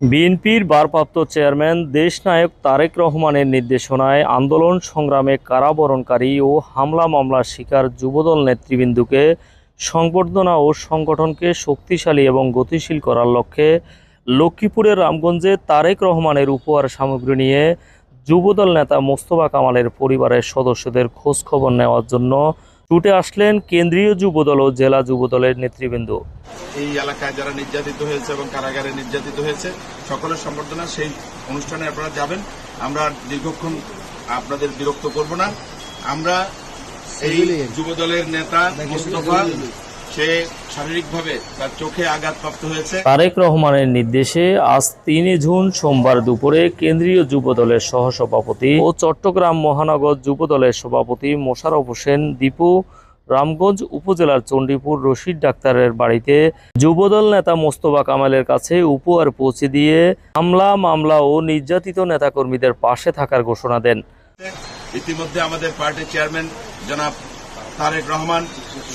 বিএনপির ভারপ্রাপ্ত চেয়ারম্যান, দেশনায়ক তারেক রহমানের নির্দেশনায় আন্দোলন সংগ্রামে কারাবরণকারী ও হামলা মামলার শিকার যুবদল নেতৃবৃন্দকে সংবর্ধনা ও সংগঠনকে শক্তিশালী এবং গতিশীল করার লক্ষ্যে লক্ষ্মীপুরের রামগঞ্জে তারেক রহমানের উপহার সামগ্রী নিয়ে যুবদল নেতা মোস্তফা কামালের পরিবারের সদস্যদের খোঁজখবর নেওয়ার জন্য ছুটে আসলেন কেন্দ্রীয় যুবদল ও জেলা যুবদলের নেতৃবৃন্দ। এই এলাকায় যারা নির্যাতিত হয়েছে এবং কারাগারে নির্যাতিত হয়েছে সকলের সম্বর্ধনা সেই অনুষ্ঠানে আপনারা যাবেন। আমরা দীর্ঘক্ষণ আপনাদের বিরক্ত করব না। আমরা এই যুবদলের নেতা মোস্তফা সে শারীরিকভাবে তার চোখে আঘাতপ্রাপ্ত হয়েছে। তারেক রহমানের নির্দেশে আজ তিনই জুন সোমবার দুপুরে কেন্দ্রীয় যুবদলের সহসভাপতি ও চট্টগ্রাম মহানগর যুবদলের সভাপতি মোশারফ হোসেন দীপু রামগঞ্জ উপজেলার চণ্ডীপুর রশিদ ডাক্তারের বাড়িতে যুবদল নেতা মোস্তফা কামালের কাছে উপহার পৌঁছে দিয়ে হামলা মামলা ও নির্যাতিত নেতাকর্মীদের পাশে থাকার ঘোষণা দেন। ইতিমধ্যে আমাদের পার্টির চেয়ারম্যান জনাব তারেক রহমান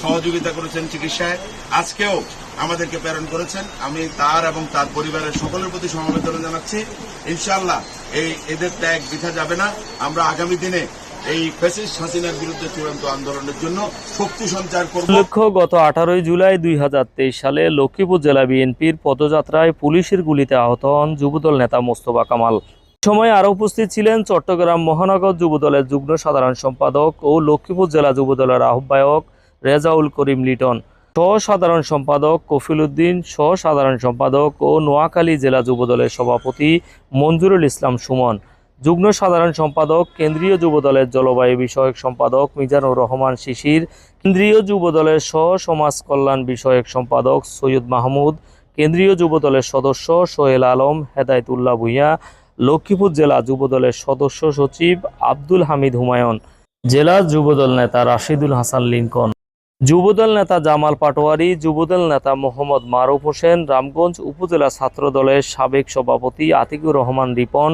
সহযোগিতা করেছেন চিকিৎসায়। আজকেও আমাদেরকে প্রেরণ করেছেন। আমি তার এবং তার পরিবারের সকলের প্রতি সমবেদনা জানাচ্ছি। ইনশাআল্লাহ এই এদের ত্যাগ বৃথা যাবে না। আমরা আগামী দিনে এই ফ্যাসিস্ট হাসিনার বিরুদ্ধে চূড়ান্ত আন্দোলনের জন্য শক্তি সঞ্চার করব। উল্লেখ্য গত আঠারোই জুলাই দুই হাজার তেইশ সালে লক্ষ্মীপুর জেলা বিএনপির পদযাত্রায় পুলিশের গুলিতে আহত হন যুবদল নেতা মোস্তফা কামাল। সময় আরও উপস্থিত ছিলেন চট্টগ্রাম মহানগর যুবদলের যুগ্ম সাধারণ সম্পাদক ও লক্ষ্মীপুর জেলা যুবদলের আহ্বায়ক রেজাউল করিম লিটন সহ সাধারণ সম্পাদক কফিল উদ্দিন সহ সাধারণ সম্পাদক ও নোয়াখালী জেলা যুবদলের সভাপতি মঞ্জুরুল ইসলাম সুমন, যুগ্ম সাধারণ সম্পাদক কেন্দ্রীয় যুবদলের জলবায়ু বিষয়ক সম্পাদক মিজানুর রহমান শিশির, কেন্দ্রীয় যুবদলের সহ সমাজ কল্যাণ বিষয়ক সম্পাদক সৈয়দ মাহমুদ, কেন্দ্রীয় যুবদলের সদস্য সোহেল আলম, হেদায়তুল্লাহ ভূঁইয়া লক্ষ্মীপুর জেলা যুবদলের সদস্য সচিব আব্দুল হামিদ হুমায়ুন, জেলা যুবদল নেতা রাশিদুল হাসান লিঙ্কন যুবদল নেতা জামাল পাটোয়ারি যুবদল নেতা মোহাম্মদ মারুফ হোসেন, রামগঞ্জ উপজেলা ছাত্র দলের সাবেক সভাপতি আতিকুর রহমান রিপন,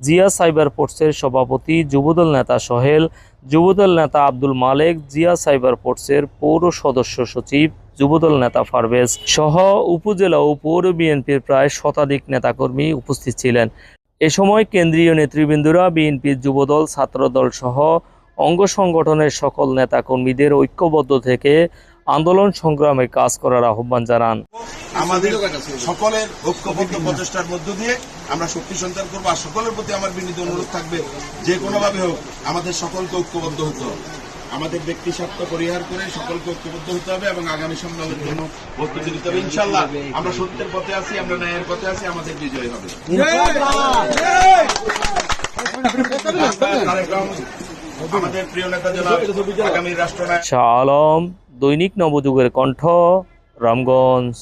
জিয়া সাইবার পোর্টসের সভাপতি যুবদল নেতা সোহেল যুবদল নেতা আব্দুল মালেক, জিয়া সাইবার পোর্টসের পৌর সদস্য সচিব যুবদল নেতা ফারভেজ সহ উপজেলা ও পৌর বিএনপির প্রায় শতাধিক নেতাকর্মী উপস্থিত ছিলেন। এ সময় কেন্দ্রীয় নেতৃবৃন্দরা বিএনপির যুবদল, ছাত্রদল সহ অঙ্গ সংগঠনের সকল নেতাকর্মীদের ঐক্যবদ্ধ থেকে আন্দোলন সংগ্রামে কাজ করার আহ্বান জানান। আমাদের সকলের ঐক্যবদ্ধ প্রচেষ্টার মধ্য দিয়ে আমরা শক্তি সঞ্চার করব, আর সকলের প্রতি আমার বিনীত অনুরোধ থাকবে, যে কোনোভাবে হোক আমাদের সকলকে ঐক্যবদ্ধ হতে হবে। আমাদের ব্যক্তি স্বার্থ পরিহার করে সকলকে ঐক্যবদ্ধ হতে হবে এবং আগামী সংগ্রামের জন্য প্রস্তুতি নিতে হবে। ইনশাল্লাহ আমরা সত্যের পথে আছি আমরা ন্যায়ের পথে আছি আমাদের বিজয় হবে। আমাদের প্রিয় নেতা জনাব আগামী রাষ্ট্রনায়ক শাহ আলম দৈনিক নবযুগের কণ্ঠ রামগঞ্জ।